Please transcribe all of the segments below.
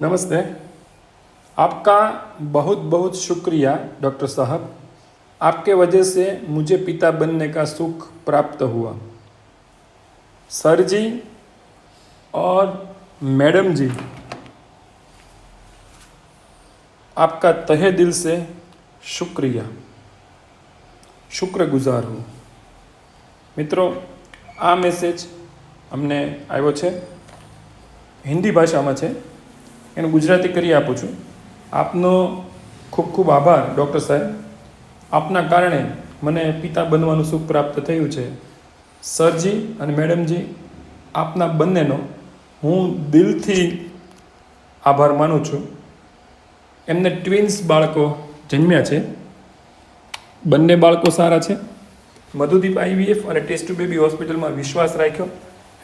नमस्ते आपका बहुत बहुत शुक्रिया डॉक्टर साहब आपके वजह से मुझे पिता बनने का सुख प्राप्त हुआ सर जी और मैडम जी आपका तहे दिल से शुक्रिया શુક્રગુજાર હું મિત્રો આ મેસેજ અમને આવ્યો છે હિન્દી ભાષામાં છે એનું ગુજરાતી કરી આપું છું. આપનો ખૂબ ખૂબ આભાર, ડૉક્ટર સાહેબ. આપના કારણે મને પિતા બનવાનું સુખ પ્રાપ્ત થયું છે. સરજી અને મેડમજી, આપના બંનેનો હું દિલથી આભાર માનું છું. એમને ટ્વિન્સ બાળકો જન્મ્યા છે. બંને બાળકો સારા છે. મધુદીપ આઈવીએફ અને ટેસ્ટ ટુ બેબી હોસ્પિટલમાં વિશ્વાસ રાખ્યો.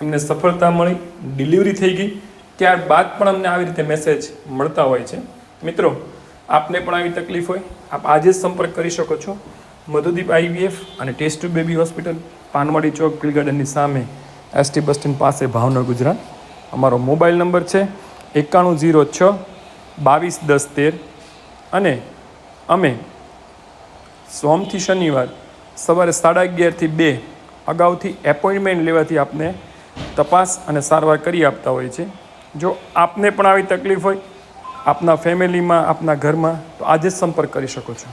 એમને સફળતા મળી, ડિલિવરી થઈ ગઈ. ત્યારબાદ પણ અમને આવી રીતે મેસેજ મળતા હોય છે. મિત્રો, આપને પણ આવી તકલીફ હોય, આપ આજે જ સંપર્ક કરી શકો છો. મધુદીપ આઈવીએફ અને test baby hospital, Panwadi Chowk પીલ ગાર્ડનની સામે એસટી બસ સ્ટેન્ડ પાસે ભાવનગર, ગુજરાત. અમારો મોબાઈલ નંબર છે એકાણું ઝીરો છ, બાવીસ દસ તેર અને અમે સોમથી શનિવાર સવારે સાડા અગિયારથી બે અગાઉથી એપોઇન્ટમેન્ટ લેવાથી આપને તપાસ અને સારવાર કરી આપતા હોય છે. જો આપને પણ આવી તકલીફ હોય, આપના ફેમિલીમાં, આપના ઘરમાં, તો આજે જ સંપર્ક કરી શકો છો.